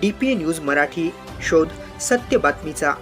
D P news Marathi शोध सत्य बातमीचा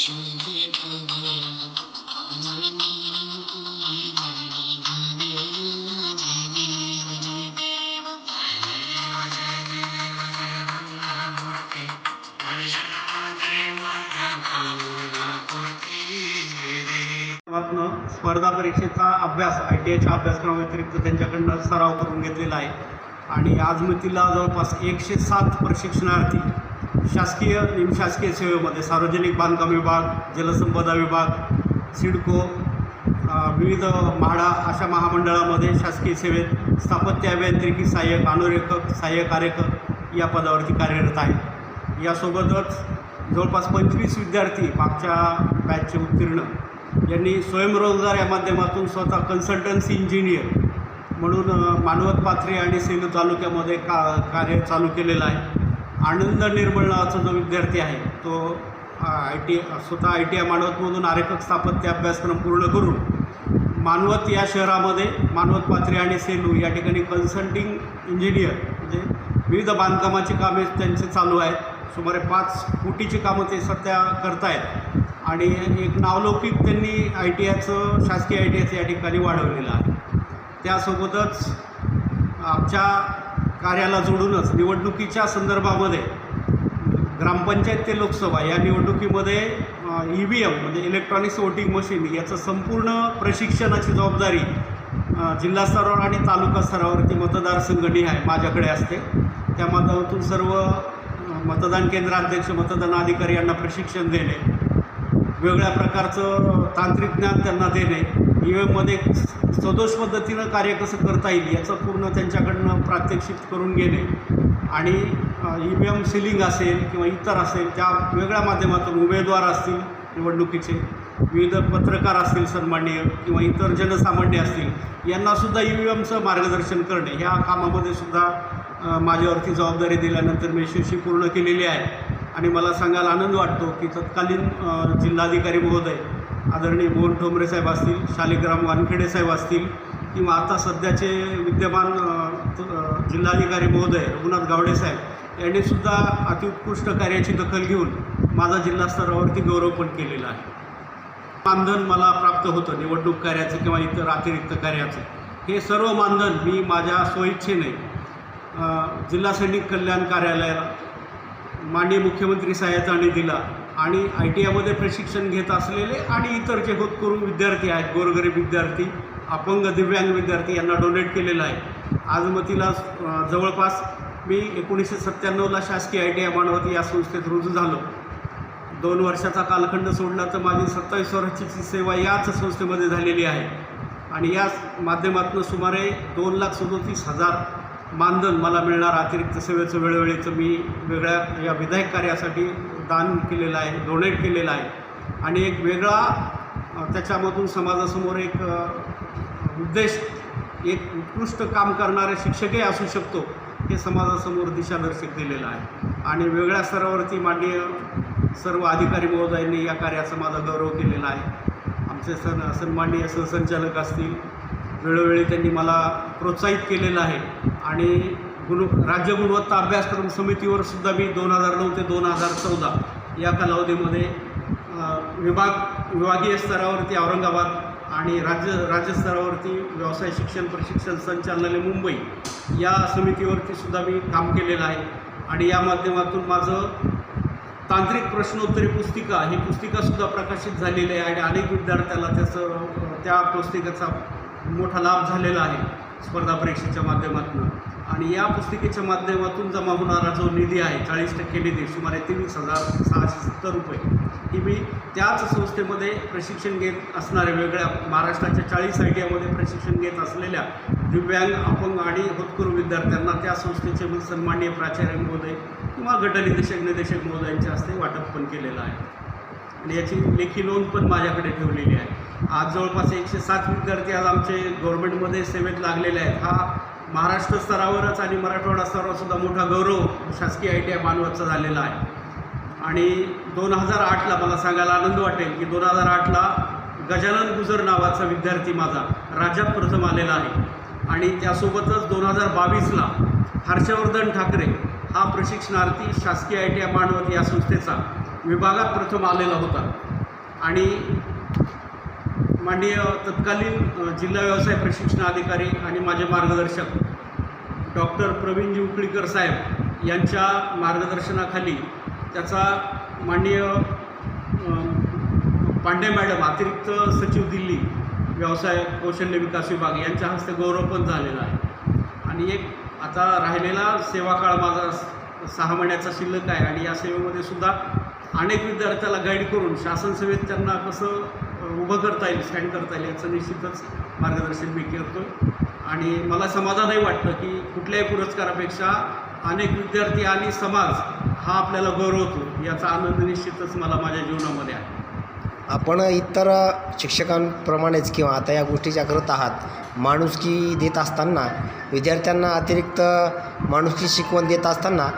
स्पर्धा परीक्षेचा अभ्यास आय टी आयच्या अभ्यासक्रमाव्यतिरिक्त त्यांच्याकडनं सराव करून घेतलेला आहे. आणि आज मतीला जवळपास एकशे सात प्रशिक्षणार्थी शासकीय निमशासकीय सेवेमध्ये सार्वजनिक बांधकाम विभाग जलसंपदा विभाग सिडको विविध म्हाडा अशा महामंडळामध्ये शासकीय सेवेत स्थापत्य अभियांत्रिकी सहाय्यक अनुरेखक सहाय्यक कार्यकर या पदावरती कार्यरत आहेत. यासोबतच जवळपास पंचवीस विद्यार्थी मागच्या बॅचचे उत्तीर्ण. यांनी स्वयंरोजगार या माध्यमातून स्वतः कन्सल्टन्सी इंजिनियर म्हणून मानवत पाथरी आणि सेलू तालुक्यामध्ये का कार्य चालू केलेलं आहे. आनंद निर्मळ नावाचा जो विद्यार्थी आहे तो आय टी स्वतः आय टी आय मानवतमधून आरेखक स्थापत्य अभ्यासक्रम पूर्ण करून मानवत या शहरामध्ये मानवत पात्रे आणि सेलू या ठिकाणी कन्सल्टिंग इंजिनियर म्हणजे विविध बांधकामाची कामे त्यांचे चालू आहेत. सुमारे पाच कोटीची कामं ते सध्या करतायत. आणि एक नावलौकिक त्यांनी आय टी आयचं शासकीय आय टी आयचं या ठिकाणी वाढवलेलं आहे. त्यासोबतच आमच्या कार्याला जोडूनच निवडणुकीच्या संदर्भामध्ये ग्रामपंचायत ते लोकसभा या निवडणुकीमध्ये ई व्ही एम म्हणजे इलेक्ट्रॉनिक्स वोटिंग मशीन याचं संपूर्ण प्रशिक्षणाची जबाबदारी जिल्हा स्तरावर आणि तालुका स्तरावरती मतदारसंघटनी आहे माझ्याकडे असते. त्या माध्यमातून सर्व मतदान केंद्राध्यक्ष मतदान अधिकारी यांना प्रशिक्षण देणे वेगळ्या प्रकारचं तांत्रिक ज्ञान त्यांना देणे ई एममध्ये सदोष पद्धतीनं कार्य कसं करता येईल याचं पूर्ण त्यांच्याकडनं प्रात्यक्षिक करून घेणे आणि ई व्ही एम सिलिंग असेल किंवा इतर असेल त्या वेगळ्या माध्यमातून उमेदवार असतील निवडणुकीचे विविध पत्रकार असतील सन्माननीय किंवा इतर जनसामान्य असतील यांनासुद्धा ई व्ही एमचं मार्गदर्शन करणे ह्या कामामध्ये सुद्धा माझ्यावरती जबाबदारी दिल्यानंतर मी यशस्वी पूर्ण केलेली आहे. आणि मला सांगायला आनंद वाटतो की तत्कालीन जिल्हाधिकारी महोदय आदरणीय मोहन ठोंबरे साहेब असतील शालिग्राम वानखेडे साहेब असतील किंवा आता सध्याचे विद्यमान जिल्हाधिकारी महोदय रघुनाथ गावडे साहेब यांनी सुद्धा अतिउत्कृष्ट कार्याची दखल घेऊन माझा जिल्हा स्तरावरती गौरव पण केलेला आहे. मानधन मला प्राप्त होतं निवडणूक कार्याचं किंवा इतर अतिरिक्त कार्याचं. हे सर्व मानधन मी माझ्या स्वइच्छेने जिल्हा सैनिक कल्याण कार्यालयाला माननीय मुख्यमंत्री सहाय्यताने दिला आणि आय टी आयमध्ये प्रशिक्षण घेत असलेले आणि इतर जे होतकरू विद्यार्थी आहेत गोरगरीब विद्यार्थी अपंग दिव्यांग विद्यार्थी यांना डोनेट केलेलं आहे. आज मतीला जवळपास मी एकोणीसशे सत्त्याण्णवला शासकीय आय टी आय मानवती या संस्थेत रुजू झालो. दोन वर्षाचा कालखंड सोडला तर माझी सत्तावीस वर्षाची सेवा याच संस्थेमध्ये झालेली आहे. आणि याच माध्यमातून सुमारे दोन लाख सदोतीस हजार मानधन मला मिळणार. अतिरिक्त सेवेचं वेळोवेळीचं मी वेगळ्या या विधायक कार्यासाठी दान केलेलं आहे डोनेट केलेलं आहे. आणि एक वेगळा त्याच्यामधून समाजासमोर एक उद्देश एक उत्कृष्ट काम करणारे शिक्षकही असू शकतो हे समाजासमोर दिशादर्शक दिलेलं आहे. आणि वेगळ्या स्तरावरती माननीय सर्व अधिकारी महोदयांनी या कार्याचा माझा गौरव केलेला आहे. आमचे सण सन्माननीय सहसंचालक असतील वेळोवेळी त्यांनी मला प्रोत्साहित केलेलं आहे. आणि गुण राज्य गुणवत्ता अभ्यासक्रम समितीवर सुद्धा मी दोन हजार नऊ ते दोन हजार चौदा या कालावधीमध्ये विभाग विभागीय स्तरावरती औरंगाबाद आणि राज्य राज्यस्तरावरती व्यवसाय शिक्षण प्रशिक्षण संचालनालय मुंबई या समितीवरती सुद्धा मी काम केलेलं आहे. आणि या माध्यमातून माझं तांत्रिक प्रश्नोत्तरी पुस्तिका ही पुस्तिकासुद्धा प्रकाशित झालेली आहे आणि अनेक विद्यार्थ्याला त्याचं त्या पुस्तिकेचा मोठा लाभ झालेला आहे स्पर्धा परीक्षेच्या माध्यमातून. आणि या पुस्तिकेच्या माध्यमातून जमा होणारा जो निधी आहे चाळीस टक्के निधी सुमारे तेवीस हजार सहाशे सत्तर रुपये ही मी त्याच संस्थेमध्ये प्रशिक्षण घेत असणाऱ्या वेगळ्या महाराष्ट्राच्या चाळीस आय टी आयमध्ये प्रशिक्षण घेत असलेल्या दिव्यांग अपंग आणि होतकरू विद्यार्थ्यांना त्या संस्थेचे मी सन्माननीय प्राचार्य महोदय किंवा गटनिदेशक निदेशक महोदयांच्या हस्ते वाटप पण केलेलं आहे. आणि याची लेखी नोंद पण माझ्याकडे ठेवलेली आहे. आज जवळपास एकशे सात विद्यार्थी आज आमचे गव्हर्नमेंटमध्ये सेवेत लागलेले आहेत. हा महाराष्ट्र स्तरावरच आणि मराठवाडा स्तरावर सुद्धा मोठा गौरव शासकीय आय टी आय मानवतचा झालेला आहे. आणि दोन हजार आठला मला सांगायला आनंद वाटेल की दोन हजार आठला गजानन गुजर नावाचा विद्यार्थी माझा राज्यात प्रथम आलेला आहे. आणि त्यासोबतच दोन हजार बावीसला हर्षवर्धन ठाकरे हा प्रशिक्षणार्थी शासकीय आय टी आय मानवत या संस्थेचा विभागात प्रथम आलेला होता. आणि माननीय तत्कालीन जिल्हा व्यवसाय प्रशिक्षण अधिकारी आणि माझे मार्गदर्शक डॉक्टर प्रवीणजी उकळीकर साहेब यांच्या मार्गदर्शनाखाली त्याचा माननीय पांडे मॅडम अतिरिक्त सचिव दिल्ली व्यवसाय कौशल्य विकास विभाग यांच्या हस्ते गौरव पण झालेला आहे. आणि एक आता राहिलेला सेवा काळ माझा सहा महिन्याचा शिल्लक आहे आणि या सेवेमध्ये सुद्धा अनेक विद्यार्थ्याला गाईड करून शासन सेवेत त्यांना कसं उभं करता येईल स्टँड करता येईल याचं निश्चितच मार्गदर्शन मी करतो आणि मला समाधानही वाटतं की कुठल्याही पुरस्कारापेक्षा अनेक विद्यार्थी आणि समाज हा आपल्याला गौरवतो याचा आनंद निश्चितच मला माझ्या जीवनामध्ये आहे. आपण इतर शिक्षकांप्रमाणेच किंवा आता या गोष्टीच्या करत आहात. माणुसकी देत असताना विद्यार्थ्यांना अतिरिक्त माणुसकी शिकवण देत असताना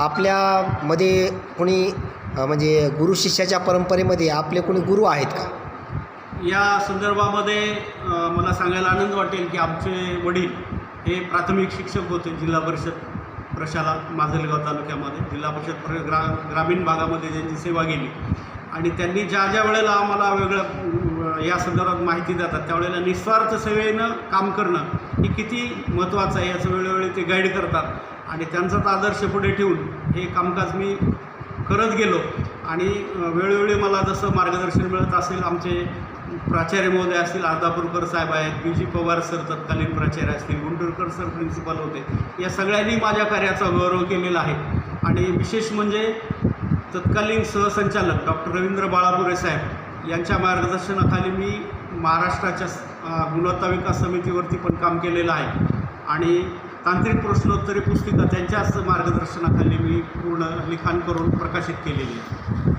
आपल्यामध्ये कोणी म्हणजे गुरु शिष्याच्या परंपरेमध्ये आपले कोणी गुरु आहेत का? या संदर्भामध्ये मला सांगायला आनंद वाटेल की आमचे वडील हे प्राथमिक शिक्षक होते जिल्हा परिषद प्रशाला माजलगाव तालुक्यामध्ये. जिल्हा परिषद प्र ग्रा ग्रामीण भागामध्ये त्यांची सेवा गेली. आणि त्यांनी ज्या ज्या वेळेला आम्हाला वेगळं या संदर्भात माहिती देतात त्यावेळेला निस्वार्थ सेवेनं काम करणं हे किती महत्त्वाचं आहे याचं वेळोवेळी ते गाईड करतात. आणि त्यांचाच आदर्श पुढे ठेवून हे कामकाज मी करत गेलो. आणि वेळोवेळी मला जसं मार्गदर्शन मिळत असेल आमचे प्राचार्य महोदय असतील अर्धापूरकर साहेब आहेत पी. जी पवार सर तत्कालीन प्राचार्य असतील गुंटूरकर सर प्रिन्सिपल होते. या सगळ्यांनी माझ्या कार्याचा गौरव केलेला आहे. आणि विशेष म्हणजे तत्कालीन सहसंचालक डॉक्टर रवींद्र बाळापुरे साहेब यांच्या मार्गदर्शनाखाली मी महाराष्ट्राच्या गुणवत्ता विकास समितीवरती पण काम केलेलं आहे. आणि तांत्रिक प्रश्नोत्तरी पुस्तिका त्यांच्याच मार्गदर्शनाखाली मी पूर्ण लिखाण करून प्रकाशित केलेली आहे.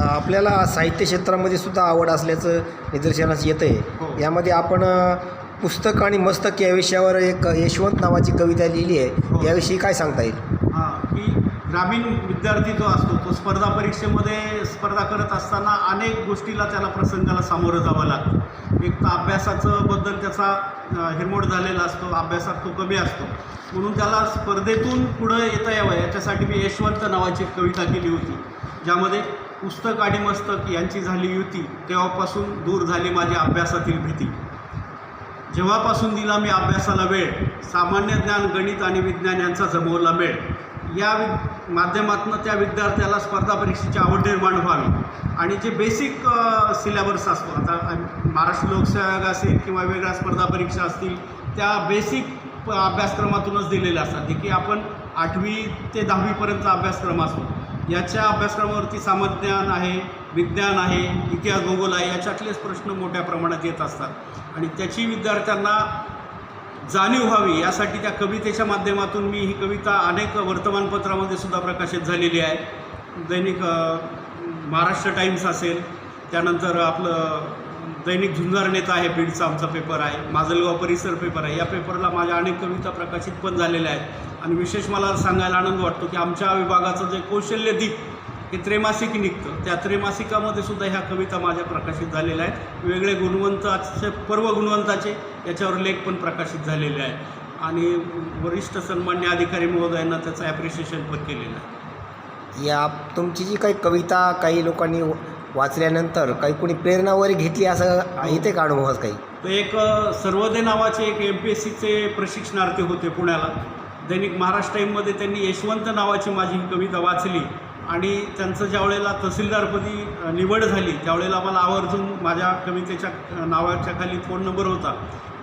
आपल्याला साहित्य क्षेत्रामध्ये सुद्धा आवड असल्याचं निदर्शनास येतं हो. आहे यामध्ये आपण पुस्तक आणि मस्तक या विषयावर एक यशवंत नावाची कविता लिहिली आहे. हो. याविषयी काय सांगता येईल? हां की ग्रामीण विद्यार्थी जो असतो तो स्पर्धा परीक्षेमध्ये स्पर्धा करत असताना अनेक गोष्टीला त्याला प्रसंगाला सामोरं जावं लागतं. एक तर अभ्यासाचं बद्दल त्याचा हिरमोड झालेला असतो अभ्यासात तो कमी असतो. म्हणून त्याला स्पर्धेतून पुढं येता यावं याच्यासाठी मी यशवंत नावाची कविता केली होती ज्यामध्ये पुस्तक आणि मस्तक यांची झाली युती तेव्हापासून दूर झाली माझी अभ्यासातील भीती. जेव्हापासून दिला मी अभ्यासाला वेळ सामान्य ज्ञान गणित आणि विज्ञान यांचा जमवला मेळ या वि माध्यमातून त्या विद्यार्थ्याला स्पर्धा परीक्षेची आवड निर्माण व्हावी. आणि जे बेसिक सिलेबस असतो आता महाराष्ट्र लोकसेवा असेल किंवा वेगळ्या स्पर्धा परीक्षा असतील त्या बेसिक अभ्यासक्रमातूनच दिलेल्या असतात. जे की आपण आठवी ते दहावीपर्यंतचा अभ्यासक्रम असतो. याच्या अभ्यासक्रमावरती सामान्यज्ञान आहे विज्ञान आहे इतिहास भूगोल आहे याच्यातलेच प्रश्न मोठ्या प्रमाणात येत असतात. आणि त्याची विद्यार्थ्यांना जाणीव व्हावी यासाठी त्या कवितेच्या माध्यमातून मी ही कविता अनेक वर्तमानपत्रामध्ये सुद्धा प्रकाशित झालेली आहे. दैनिक महाराष्ट्र टाइम्स असेल त्यानंतर आपलं दैनिक झुंजार नेता आहे बीडचा आमचा पेपर आहे माजलगाव परिसर पेपर आहे या पेपरला माझ्या अनेक कविता प्रकाशित पण झालेल्या आहेत. आणि विशेष मला सांगायला आनंद वाटतो की आमच्या विभागाचं जे कौशल्य दीप हे त्रैमासिक निघतं. त्या त्रैमासिकामध्ये सुद्धा ह्या कविता माझ्या प्रकाशित झालेल्या आहेत. वेगळे गुणवंताचे पर्व गुणवंताचे याच्यावर लेख पण प्रकाशित झालेले आहेत. आणि वरिष्ठ सन्मान्य अधिकारी महोदयांना त्याचं ॲप्रिशिएशन पण केलेलं आहे. या तुमची जी काही कविता काही लोकांनी वाचल्यानंतर काही कोणी प्रेरणा वगैरे घेतली असं येते का अनुभवात काही? तर एक सर्वोदय नावाचे एक एम पी एस सीचे प्रशिक्षणार्थी होते पुण्याला. दैनिक महाराष्ट्र टाईममध्ये त्यांनी यशवंत नावाची माझी कविता वाचली. आणि त्यांचं ज्या वेळेला तहसीलदारपदी निवड झाली त्यावेळेला मला आवर्जून माझ्या कवितेच्या नावाच्या खाली फोन नंबर होता.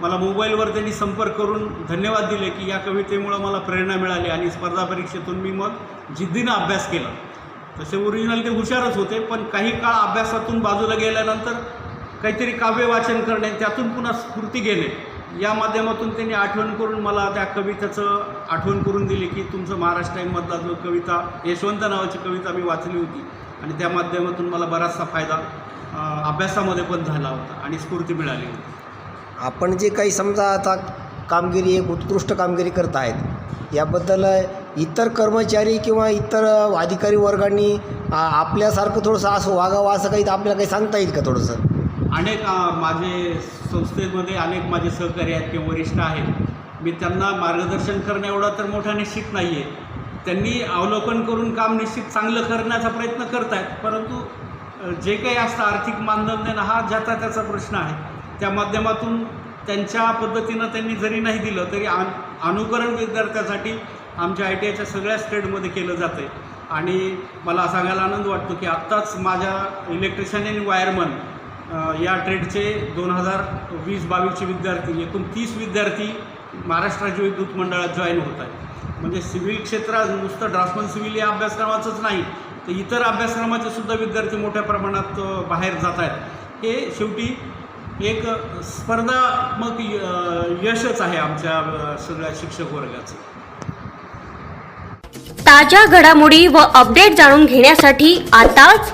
मला मोबाईलवर त्यांनी संपर्क करून धन्यवाद दिले की या कवितेमुळं मला प्रेरणा मिळाली आणि स्पर्धा परीक्षेतून मी मग जिद्दीनं अभ्यास केला. तसे ओरिजिनल ते हुशारच होते पण काही काळ अभ्यासातून बाजूला गेल्यानंतर काहीतरी काव्य वाचन करणे त्यातून पुन्हा स्फूर्ती घेणे या माध्यमातून त्यांनी आठवण करून मला त्या कवितेचं आठवण करून दिली की तुमचं महाराष्ट्र टाईममधला जो कविता यशवंत नावाची कविता मी वाचली होती. आणि त्या माध्यमातून मला बराचसा फायदा अभ्यासामध्ये पण झाला होता आणि स्फूर्ती मिळाली होती. आपण जे काही समजा आता कामगिरी एक उत्कृष्ट कामगिरी करत आहेत याबद्दल इतर कर्मचारी किंवा इतर अधिकारी वर्गांनी आपल्यासारखं थोडंसं असं वागावं असं काही आपल्याला काही सांगता येईल का थोडंसं? अनेक माझे संस्थेमध्ये अनेक माझे सहकारी आहेत किंवा वरिष्ठ आहेत. मी त्यांना मार्गदर्शन करणं एवढा तर मोठा निश्चित नाही आहे त्यांनी अवलोकन करून काम निश्चित चांगलं करण्याचा प्रयत्न करत आहेत परंतु जे काही असतं आर्थिक मानधन हा ज्याचा त्याचा प्रश्न आहे. त्या माध्यमातून त्यांच्या पद्धतीनं त्यांनी जरी नाही दिलं तरी आ अनुकरण विद्यार्थ्यासाठी आमच्या आय टी आयच्या सगळ्या स्टेटमध्ये केलं जातं आहे आणि मला सांगायला आनंद वाटतो की आत्ताच माझ्या इलेक्ट्रिशियन आणि वायरमन या ट्रेडचे दोन हजार वीस बावीसचे विद्यार्थी एकूण तीस विद्यार्थी महाराष्ट्र राज्य विद्युत मंडळात जॉईन होत आहेत. म्हणजे सिव्हिल क्षेत्रात नुसतं ड्राफ्टमन सिव्हिल या अभ्यासक्रमाचंच नाही तर इतर अभ्यासक्रमाचे सुद्धा विद्यार्थी मोठ्या प्रमाणात बाहेर जात आहेत. हे शेवटी एक स्पर्धात्मक यशच आहे आमच्या सगळ्या शिक्षक वर्गाचं. ताज्या घडामोडी व अपडेट जाणून घेण्यासाठी आताच